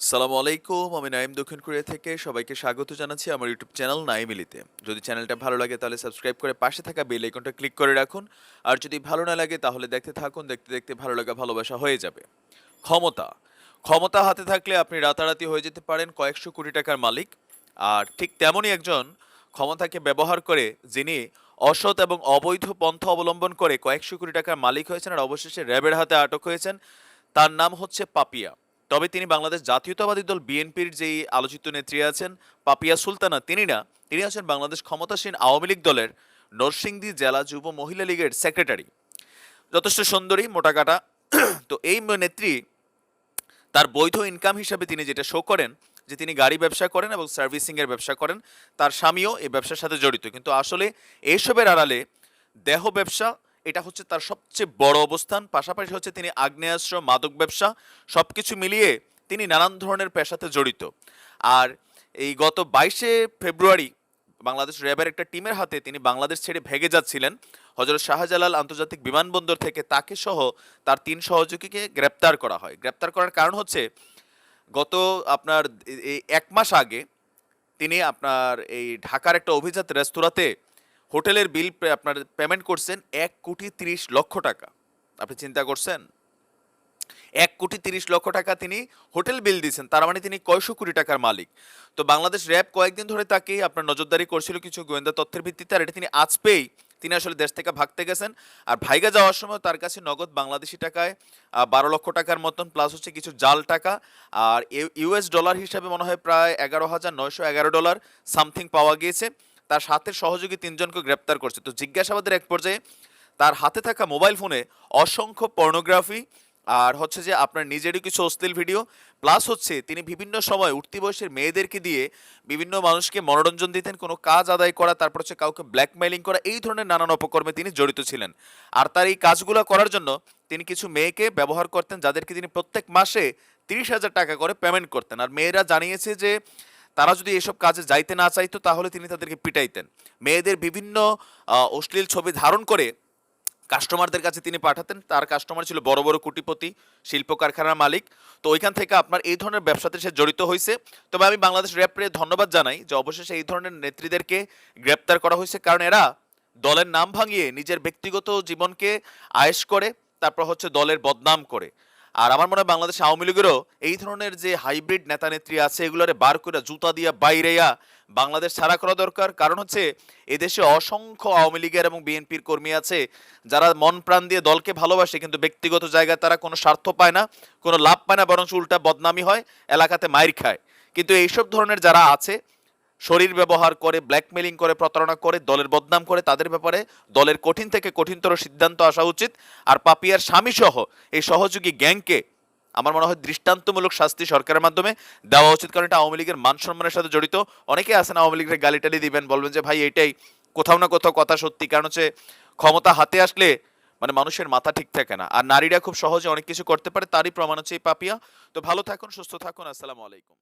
সালামু আলাইকুম, আমি নাইম দক্ষিণ কোরিয়া থেকে সবাইকে স্বাগত জানাচ্ছি আমার ইউটিউব চ্যানেল নাইমিলিতে যদি চ্যানেলটা ভালো লাগে তাহলে সাবস্ক্রাইব করে পাশে থাকা বেল আইকনটা ক্লিক করে রাখুন। আর যদি ভালো না লাগে তাহলে দেখতে থাকুন, দেখতে দেখতে ভালো লাগা ভালোবাসা হয়ে যাবে। ক্ষমতা। ক্ষমতা হাতে থাকলে আপনি রাতারাতি হয়ে যেতে পারেন কয়েকশো কোটি টাকার মালিক। আর ঠিক তেমনই একজন ক্ষমতাকে ব্যবহার করে যিনি অসৎ এবং অবৈধ পন্থা অবলম্বন করে কয়েকশো কোটি টাকার মালিক হয়েছেন আর অবশেষে র্যাবের হাতে আটক হয়েছেন, তার নাম হচ্ছে পাপিয়া। তবে তিনি বাংলাদেশ জাতীয়তাবাদী দল বিএনপির যেই আলোচিত নেত্রী আছেন, পাপিয়া সুলতানা, তিনি না, তিনি আছেন বাংলাদেশ ক্ষমতাসীন আওয়ামী লীগ দলের নরসিংদী জেলা যুব মহিলা লীগের সেক্রেটারি। যথেষ্ট সুন্দরী মোটাকাটা তো এই নেত্রী তার বৈধ ইনকাম হিসাবে তিনি যেটা শো করেন, যে তিনি গাড়ি ব্যবসা করেন এবং সার্ভিসিংয়ের ব্যবসা করেন, তার স্বামীও এই ব্যবসার সাথে জড়িত। কিন্তু আসলে এইসবের আড়ালে দেহ ব্যবসা এটা হচ্ছে তার সবচেয়ে বড় অবস্থান। পাশাপাশি হচ্ছে তিনি আগ্নেয়াস্ত্র, মাদক ব্যবসা সব কিছু মিলিয়ে তিনি নানান ধরনের পেশাতে জড়িত। আর এই গত বাইশে ফেব্রুয়ারি বাংলাদেশ র্যাবের একটা টিমের হাতে তিনি বাংলাদেশ ছেড়ে ভেগে যাচ্ছিলেন। হজরত শাহজালাল আন্তর্জাতিক বিমানবন্দর থেকে তাকে সহ তার তিন সহযোগীকে গ্রেপ্তার করা হয়। গ্রেপ্তার করার কারণ হচ্ছে গত আপনার এই এক মাস আগে তিনি আপনার এই ঢাকার একটা অভিজাত রেস্তোরাঁতে হোটেলের বিল আপনার পেমেন্ট করছেন এক কোটি তিরিশ লক্ষ টাকা। আপনি চিন্তা করছেন? এক কোটি তিরিশ লক্ষ টাকা তিনি হোটেল বিল দিয়েছেন, তার মানে তিনি কয়শো কোটি টাকার মালিক। তো বাংলাদেশ র্যাব কয়েকদিন ধরে তাকে আপনার নজরদারি করছিল কিছু গোয়েন্দা তথ্যের ভিত্তিতে, আর এটা তিনি আজ পেয়েই তিনি আসলে দেশ থেকে ভাগতে গেছেন। আর ভাইগা যাওয়ার সময় তার কাছে নগদ বাংলাদেশি টাকায় বারো লক্ষ টাকার মতন প্লাস হচ্ছে কিছু জাল টাকা, আর ইউএস ডলার হিসাবে মনে হয় প্রায় এগারো হাজার নয়শো এগারো ডলার সামথিং পাওয়া গিয়েছে। তার সাথে সহযোগী তিনজনকে গ্রেপ্তার করছে। তো জিজ্ঞাসাবাদের এক পর্যায়ে তার হাতে থাকা মোবাইল ফোনে অসংখ্য পর্নোগ্রাফি আর হচ্ছে যে আপনার নিজেরই কিছু অশ্লীল ভিডিও, প্লাস হচ্ছে তিনি বিভিন্ন সময় উঠতি বয়সের মেয়েদেরকে দিয়ে বিভিন্ন মানুষকে মনোরঞ্জন দিতেন, কোনো কাজ আদায় করা, তারপর হচ্ছে কাউকে ব্ল্যাকমেইলিং করা, এই ধরনের নানান অপকর্মে তিনি জড়িত ছিলেন। আর তার এই কাজগুলো করার জন্য তিনি কিছু মেয়েকে ব্যবহার করতেন, যাদেরকে তিনি প্রত্যেক মাসে তিরিশ হাজার টাকা করে পেমেন্ট করতেন। আর মেয়েরা জানিয়েছে যে তারা যদি এসব কাজে যাইতে না চাইতো, তাহলে তিনি তাদেরকে পিটাইতেন। মেয়েদের বিভিন্ন অশ্লীল ছবি ধারণ করে কাস্টমারদের কাছে তিনি পাঠাতেন। তার কাস্টমার ছিল বড় বড় কোটিপতি, শিল্প কারখানার মালিক। তো ওইখান থেকে আপনার এই ধরনের ব্যবসাতে সে জড়িত হয়েছে তবে আমি বাংলাদেশ র্যাপরে ধন্যবাদ জানাই যে অবশেষে এই ধরনের নেত্রীদেরকে গ্রেপ্তার করা হয়েছে কারণ এরা দলের নাম ভাঙিয়ে নিজের ব্যক্তিগত জীবনকে আয়েশ করে, তারপর হচ্ছে দলের বদনাম করে। আর আমার মনে হয় বাংলাদেশ আওয়ামী লীগেরও এই ধরনের যে হাইব্রিড নেতা নেত্রী আছে, এগুলোরে বার করে জুতা দিয়া বাইরেয়া বাংলাদেশ ছাড়া করা দরকার। কারণ হচ্ছে, এদেশে অসংখ্য আওয়ামী লীগের এবং বিএনপির কর্মী আছে, যারা মন প্রাণ দিয়ে দলকে ভালোবাসে, কিন্তু ব্যক্তিগত জায়গায় তারা কোনো স্বার্থ পায় না, কোনো লাভ পায় না বরং উল্টা বদনামি হয়, এলাকাতে মাইর খায়। কিন্তু এইসব ধরনের যারা আছে শরীর ব্যবহার করে ব্ল্যাকমেলিং করে, প্রতারণা করে, দলের বদনাম করে, তাদের ব্যাপারে দলের কঠিন থেকে কঠিনতর সিদ্ধান্ত আসা উচিত। আর পাপিয়ার স্বামী সহ এই সহযোগী গ্যাংকে আমার মনে হয় দৃষ্টান্তমূলক শাস্তি সরকারের মাধ্যমে দেওয়া উচিত, কারণ এটা আওয়ামী লীগের মান সম্মানের সাথে জড়িত। অনেকে আছেন আওয়ামী লীগের গালি টালি দিবেন, বলবেন যে, ভাই, এটাই কোথাও না কোথাও কথা সত্যি। কারণ হচ্ছে ক্ষমতা হাতে আসলে মানে মানুষের মাথা ঠিক থাকে না। আর নারীরা খুব সহজে অনেক কিছু করতে পারে, তারই প্রমাণ হচ্ছে এই পাপিয়া। তো ভালো থাকুন, সুস্থ থাকুন, আসসালামু আলাইকুম।